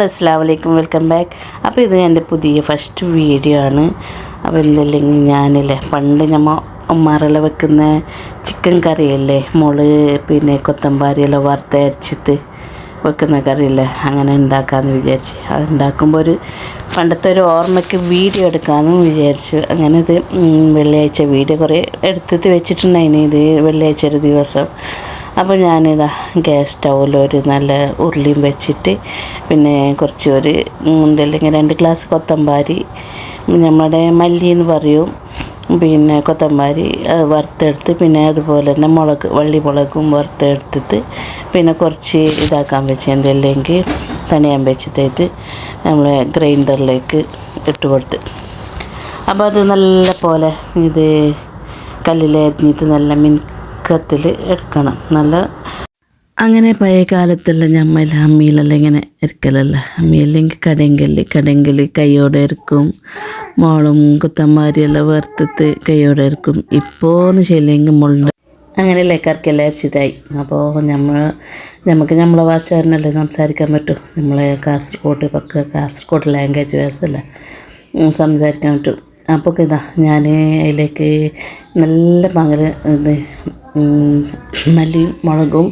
All അസ്സാം വലൈക്കും welcome back. അപ്പോൾ ഇത് എന്റെ പുതിയ ഫസ്റ്റ് വീഡിയോ ആണ്. അപ്പോൾ എന്തല്ലെങ്കിൽ ഞാനില്ലേ പണ്ട് നമ്മൾ ഉമ്മാറല വെക്കുന്ന ചിക്കൻ കറിയല്ലേ? മുൾ പിന്നെ കൊത്തമ്പാരിയെല്ലാം വറുത്തരച്ചിട്ട് വെക്കുന്ന കറിയില്ലേ? അങ്ങനെ ഉണ്ടാക്കാമെന്ന് വിചാരിച്ച്. അത് ഉണ്ടാക്കുമ്പോൾ ഒരു പണ്ടത്തെ ഒരു ഓർമ്മയ്ക്ക് വീഡിയോ എടുക്കാമെന്ന് വിചാരിച്ചു. അങ്ങനെ ഇത് വെള്ളിയാഴ്ച വീഡിയോ കുറേ എടുത്തിട്ട് വെച്ചിട്ടുണ്ടായിന് ഇത് വെള്ളിയാഴ്ച ഒരു ദിവസം. അപ്പോൾ ഞാനിതാ ഗ്യാസ് സ്റ്റൗവിൽ ഒരു നല്ല ഉരുളിയും വെച്ചിട്ട് പിന്നെ കുറച്ച് ഒരു എന്തെല്ലെങ്കിൽ രണ്ട് ഗ്ലാസ് കൊത്തമ്പാരി നമ്മുടെ മല്ലി എന്ന് പറയും. പിന്നെ കൊത്തമ്പാരി വറുത്തെടുത്ത് പിന്നെ അതുപോലെ തന്നെ മുളക് വള്ളി മുളകും വറുത്തെടുത്തിട്ട് പിന്നെ കുറച്ച് ഇതാക്കാൻ വെച്ച് എന്തെല്ലെങ്കിൽ തണിയാൻ വെച്ചിട്ട് നമ്മൾ ഗ്രൈൻഡറിലേക്ക് ഇട്ട് കൊടുത്ത്. അപ്പോൾ അത് നല്ല പോലെ ഇത് കല്ലിലരിഞ്ഞിട്ട് നല്ല മിനുക്കത്തിൽ എടുക്കണം. നല്ല അങ്ങനെ പഴയ കാലത്തെല്ലാം ഞമ്മൽ അമ്മിയിലെല്ലാം ഇങ്ങനെ ഇരിക്കലല്ല. അമ്മിയില്ലെങ്കിൽ കടങ്കൽ കടങ്കൽ കൈയോടെ ഇരിക്കും. മോളും കുത്തന്മാരിയെല്ലാം വറുത്തിട്ട് കൈയോടെ ഇരിക്കും. ഇപ്പോൾ എന്ന് ചെയ്യില്ലെങ്കിൽ മുള്ള അങ്ങനെയല്ലേ കറക്കെല്ലാം അരിച്ചിതായി. അപ്പോൾ നമ്മൾ നമുക്ക് നമ്മളെ ഭാഷകാരനല്ലേ സംസാരിക്കാൻ പറ്റും. നമ്മളെ കാസർഗോഡ് പക്ക കാസർഗോഡ് ലാംഗ്വേജ് വേസല്ലേ സംസാരിക്കാൻ പറ്റും. അപ്പോൾ ഇതാ ഞാൻ അതിലേക്ക് നല്ല പകൽ ഇത് മല്ലിയും മുളകും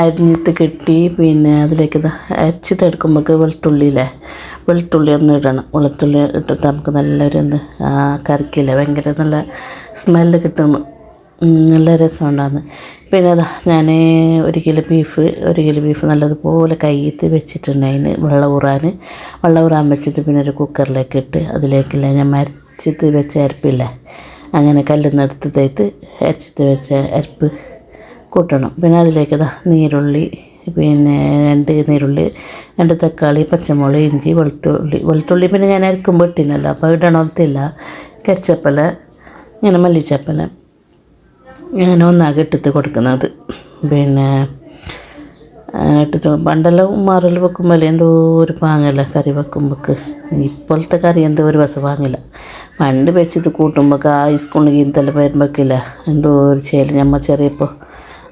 അരിഞ്ഞിട്ട് കെട്ടി പിന്നെ അതിലേക്ക് അരച്ചിട്ട് എടുക്കുമ്പോൾ വെളുത്തുള്ളിയില്ലേ വെളുത്തുള്ളി ഒന്ന് ഇടണം. വെളുത്തുള്ളി ഇട്ടിട്ട് നമുക്ക് നല്ലൊരു എന്ത് കറിക്കില്ലേ? ഭയങ്കര നല്ല സ്മെല്ല് കിട്ടുന്നു നല്ല രസമുണ്ടാകുന്നു പിന്നെ അതാ ഞാൻ ഒരു കിലോ ബീഫ് ഒരു കിലോ ബീഫ് നല്ലതുപോലെ കയ്യത്ത് വെച്ചിട്ടുണ്ട് അതിന് വെള്ളം ഊറാൻ വെള്ളം ഊറാൻ വെച്ചിട്ട് പിന്നെ ഒരു കുക്കറിലേക്ക് ഇട്ട് അതിലേക്കില്ല ഞാൻ മരച്ചിട്ട് വെച്ച അങ്ങനെ കല്ല് നിന്ന് എടുത്ത് തേത്ത് അരച്ചിട്ട് വെച്ച അരപ്പ് കൂട്ടണം. പിന്നെ അതിലേക്ക് ഇതാ നീരുള്ളി പിന്നെ രണ്ട് നീരുള്ളി രണ്ട് തക്കാളി പച്ചമുളക് ഇഞ്ചി വെളുത്തുള്ളി. വെളുത്തുള്ളി പിന്നെ ഞാൻ അരക്കുമ്പോൾ ഇട്ടിനല്ലോ അപ്പോൾ ഇടണത്തില്ല കരിച്ചപ്പല ഇങ്ങനെ മല്ലിച്ചപ്പല ഞാൻ ഒന്നാകെ ഇട്ടിട്ട് കൊടുക്കുന്നത്. പിന്നെ ഇട്ടിട്ട് പണ്ടെല്ലാം ഉമ്മാറിൽ വെക്കുമ്പോൾ എന്തോ ഒരു പാങ്ങല്ല കറി വെക്കുമ്പോൾക്ക് ഇപ്പോഴത്തെ കറി എന്തോ ഒരു വശം പാങ്ങില്ല. പണ്ട് വെച്ചത് കൂട്ടുമ്പോൾക്ക് ആ സ്കൂളിൽ ഇന്നലെ വരുമ്പോഴേക്കില്ല എന്തോ ഒരു ചേൽ ഞമ്മ ചെറിയപ്പോൾ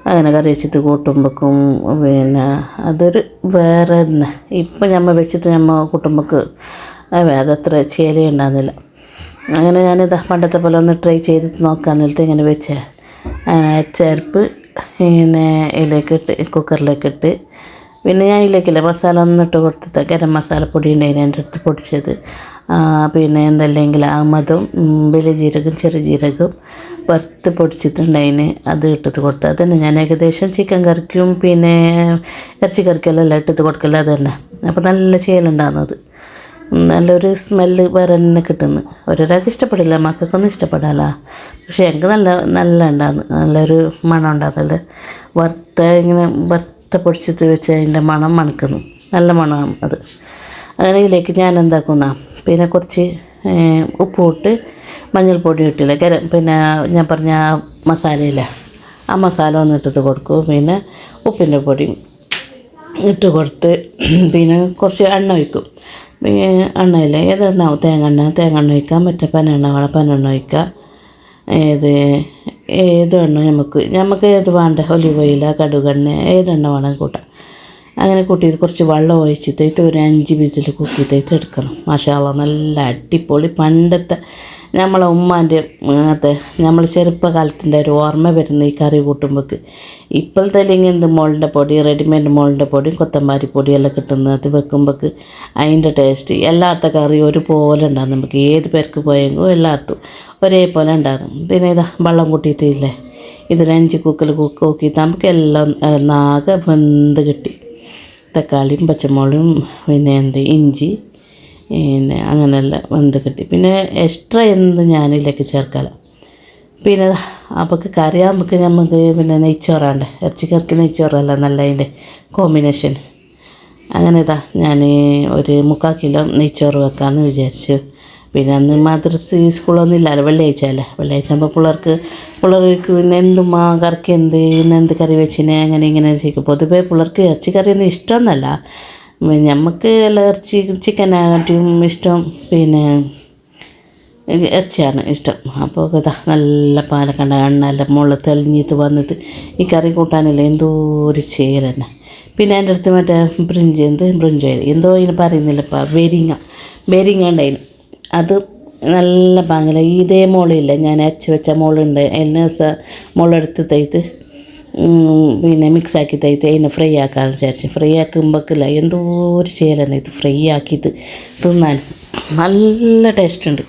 അങ്ങനെ കറി വെച്ചിട്ട് കൂട്ടുമ്പോഴേക്കും പിന്നെ അതൊരു വേറെ തന്നെ. ഇപ്പം ഞമ്മ വെച്ചിട്ട് ഞമ്മ കൂട്ടുമ്പോൾക്ക് അതത്ര ചേല ഉണ്ടാകുന്നില്ല അങ്ങനെ ഞാനിതാ പണ്ടത്തെ പോലെ ഒന്ന് ട്രൈ ചെയ്തിട്ട് നോക്കാൻ നേരത്തെ ഇങ്ങനെ വെച്ചേ. ചേർപ്പ് പിന്നെ ഇതിലേക്ക് ഇട്ട് കുക്കറിലേക്ക് ഇട്ട്. പിന്നെ ഞാൻ ഇതിലേക്കില്ല മസാല ഒന്നും ഇട്ട് കൊടുത്തത്? ഗരം മസാലപ്പൊടി പൊടി ഉണ്ടായിരുന്നു എന്റെ അടുത്ത് പൊടിച്ചത്. പിന്നെ എന്തല്ലെങ്കിൽ അമതും വലിയ ജീരകം ചെറിയ ജീരകം വറുത്ത് പൊടിച്ചിട്ടുണ്ടായിന്. അത് ഇട്ടത് കൊടുത്തത്. തന്നെ ഞാൻ ഏകദേശം ചിക്കൻ കറിക്കും പിന്നെ ഇറച്ചി എല്ലാം ഇട്ടത് കൊടുക്കല അത് തന്നെ. അപ്പോൾ നല്ല ചേലുണ്ടാകുന്നത് നല്ലൊരു സ്മെല്ല് വേറെ തന്നെ കിട്ടുന്നു. ഓരോരാൾക്ക് ഇഷ്ടപ്പെടില്ല മക്കൾക്കൊന്നും ഇഷ്ടപ്പെടാല്ല പക്ഷെ എനിക്ക് നല്ല നല്ല ഉണ്ടാകുന്നു നല്ലൊരു മണം ഉണ്ടാകുന്നത് വറുത്ത ഇങ്ങനെ വറുത്ത പൊടിച്ചിട്ട് വെച്ച് അതിന്റെ മണം മണക്കുന്നു. നല്ല മണമാണ് അത്. അങ്ങനെ ഇതിലേക്ക് ഞാൻ എന്താക്കുന്ന? പിന്നെ കുറച്ച് ഏഹ്, ഉപ്പും ഇട്ട് മഞ്ഞൾപ്പൊടി ഇട്ടില്ല? ഗരം പിന്നെ ഞാൻ പറഞ്ഞ ആ മസാലയില്ല? ആ മസാല ഒന്ന് ഇട്ടിട്ട് കൊടുക്കും. പിന്നെ ഉപ്പിന്റെ പൊടിയും ഇട്ട് കൊടുത്ത് പിന്നെ കുറച്ച് എണ്ണ പിന്നെ എണ്ണയില്ല? ഏത് എണ്ണ? തേങ്ങ എണ്ണ. തേങ്ങ എണ്ണ ഒഴിക്കാം? മറ്റേ പനെണ്ണ വേണം പനെണ്ണ ഒഴിക്കാം? ഏത് ഏത് എണ്ണ നമുക്ക്? നമുക്ക് ഏത് വേണ്ട? ഒലിവ് ഓയില കടുകെണ്ണ ഏതെണ്ണ വേണം കൂട്ടാം. അങ്ങനെ കൂട്ടിയത് കുറച്ച് വെള്ളം ഒഴിച്ചിട്ട് ഒരു അഞ്ച് വിസിൽ കുക്കിയിട്ട് എടുക്കണം. മസാല നല്ല അടിപൊളി പണ്ടത്തെ നമ്മളെ ഉമ്മാന്റെ അങ്ങനത്തെ നമ്മൾ ചെറുപ്പകാലത്തിന്റെ ഒരു ഓർമ്മ വരുന്ന ഈ കറി കൂട്ടുമ്പോൾക്ക് ഇപ്പോഴത്തെ അല്ലെങ്കിൽ എന്ത് മോളിന്റെ പൊടി റെഡിമെയ്ഡ് മോളിന്റെ പൊടിയും കൊത്തമ്പാരി പൊടിയെല്ലാം കിട്ടുന്നത് അത് വെക്കുമ്പോൾക്ക് അതിന്റെ ടേസ്റ്റ് എല്ലായിടത്തെ കറി ഒരുപോലെ ഉണ്ടാകും. നമുക്ക് ഏത് പേർക്ക് പോയെങ്കിലും എല്ലായിടത്തും ഒരേപോലെ ഉണ്ടാകും. പിന്നെ ഇതാ വെള്ളം കൂട്ടിയിട്ടില്ലേ? ഇതൊരു അഞ്ച് കുക്കൽ കുക്ക് നോക്കിയിട്ട് നമുക്ക് എല്ലാം നാകെ വെന്ത് കിട്ടി. തക്കാളിയും പച്ചമുളകും പിന്നെ എന്ത് ഇഞ്ചി പിന്നെ അങ്ങനെയുള്ള വെന്ത് കിട്ടി. പിന്നെ എക്സ്ട്രാ എന്ത് ഞാനിതിലേക്ക് ചേർക്കല പിന്നെ അപ്പോൾ കറിയാകുമ്പോൾ നമുക്ക് പിന്നെ നെയ്ച്ചോറാണ്ട് ഇറച്ചിക്കറിക്ക് നെയ്ച്ചോറല്ല നല്ല അതിന്റെ കോമ്പിനേഷൻ അങ്ങനെ ഇതാ ഞാൻ ഒരു മുക്കാൽ കിലോ നെയ്ച്ചോറ് വെക്കാമെന്ന് വിചാരിച്ചു. പിന്നെ അന്ന് മദ്രസ് സ്കൂളൊന്നും ഇല്ലല്ലോ വെള്ളിയാഴ്ച അല്ലേ വെള്ളിയാഴ്ച ആകുമ്പോൾ പിള്ളേർക്ക് പിള്ളേർക്ക് പിന്നെ എന്തുമാ കറിക്ക് എന്ത് ഇന്ന് എന്ത് കറി വെച്ചിനെ അങ്ങനെ ഇങ്ങനെ ചോദിക്കും പൊതുവേ പിള്ളേർക്ക് ഇറച്ചി കറിയൊന്നും ഇഷ്ടമൊന്നുമല്ല നമുക്ക് ഇറച്ചി ചിക്കനാട്ടും ഇഷ്ടം പിന്നെ ഇറച്ചിയാണ് ഇഷ്ടം. അപ്പോൾ ഇതാ നല്ല പാലക്കണ്ട എണ്ണ എല്ലാം മുകളിൽ തെളിഞ്ഞിട്ട് വന്നിട്ട് ഈ കറി കൂട്ടാനില്ല എന്തോ ഒരു ചേൽ തന്നെ. പിന്നെ എന്റെ അടുത്ത് മറ്റേ ബ്രിഞ്ച് എന്ത് ബ്രിഞ്ചോയിൽ എന്തോ ഇതിന് പറയുന്നില്ലപ്പാ വെരിങ്ങ വെരിങ്ങ ഉണ്ടായിന്. അത് നല്ല പാങ്ങില്ല ഇതേ മുളയില്ല ഞാൻ അരച്ച് വെച്ച മുളുണ്ട് എന്നെ മുളെടുത്ത് തയ്ത്ത് പിന്നെ മിക്സ് ആക്കി തയ്ത്ത് അതിനെ ഫ്രൈ ആക്കാമെന്ന് വിചാരിച്ചു. ഫ്രൈ ആക്കുമ്പോഴേക്കില്ല എന്തോ ഒരു ചേലാണ് ഇത് ഫ്രൈ ആക്കിയിട്ട് തിന്നാൻ. നല്ല ടേസ്റ്റ് ഉണ്ട്.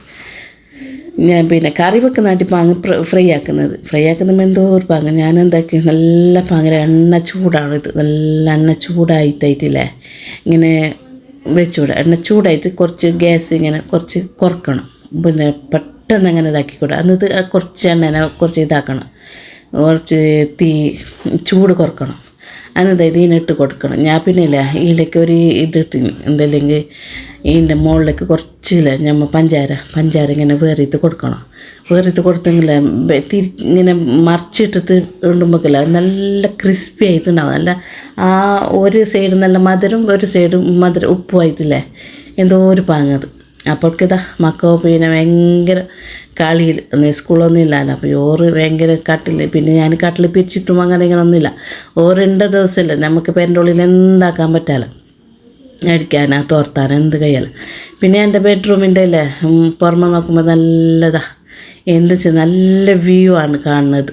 ഞാൻ പിന്നെ കറി വെക്കുന്നതായിട്ട് പാങ്ങ് ഫ്രൈ ആക്കുന്നത്. ഫ്രൈ ആക്കുമ്പോൾ എന്തോ ഒരു പാങ്ങ്. ഞാൻ എന്താക്കി നല്ല പാങ്ങിൽ എണ്ണ ചൂടാണ് ഇത്. നല്ല എണ്ണ ചൂടായിട്ടായിട്ടില്ലേ ഇങ്ങനെ വെച്ചുകൂടാ എണ്ണ ചൂടായിട്ട് കുറച്ച് ഗ്യാസ് ഇങ്ങനെ കുറച്ച് കുറക്കണം. പിന്നെ പെട്ടെന്ന് അങ്ങനെ ഇതാക്കിക്കൂടാ. എന്നിട്ട് കുറച്ച് എണ്ണനെ കുറച്ച് ഇതാക്കണം. കുറച്ച് തീ ചൂട് കുറക്കണം. എന്നിട്ട് ഇതിനിട്ട് കൊടുക്കണം. ഞാൻ പിന്നെ ഇല്ല ഇതിലേക്ക് ഒരു ഇതിട്ട് എന്തല്ലെങ്കിൽ ഇതിന്റെ മുകളിലേക്ക് കുറച്ചില്ല ഞമ്മ പഞ്ചാര പഞ്ചാര ഇങ്ങനെ വേറിയിട്ട് കൊടുക്കണം. വേറിയിട്ട് കൊടുത്തെങ്കിൽ തിരി ഇങ്ങനെ മറിച്ചിട്ടിട്ട് ഇടുമ്പോഴേക്കില്ല നല്ല ക്രിസ്പി ആയിട്ടുണ്ടാവും. നല്ല ആ ഒരു സൈഡ് നല്ല മധുരം ഒരു സൈഡ് മധുരം ഉപ്പുമായിട്ടില്ലേ എന്തോ ഒരു പാങ്ങത് അപ്പോഴേക്കിതാ മക്കൾ പിന്നെ ഭയങ്കര കളിയിൽ സ്കൂളൊന്നും ഇല്ലല്ലോ അപ്പോൾ ഓറ് ഭയങ്കര കട്ടിൽ പിന്നെ ഞാൻ കട്ടിൽ പിരിച്ചിട്ടും അങ്ങനെ ഇങ്ങനെ ഒന്നുമില്ല ഓറുണ്ട ദിവസമല്ലേ നമുക്ക് പേരന്റെ ഉള്ളിൽ എന്താക്കാൻ പറ്റാലോ? അടിക്കാനാ തോർത്താനോ എന്ത് കയ്യല്ല പിന്നെ എന്റെ ബെഡ്റൂമിന്റെ അല്ലേ പുറമെ നോക്കുമ്പോൾ നല്ലതാ. എന്ത് വെച്ചാൽ നല്ല വ്യൂ ആണ് കാണുന്നത്.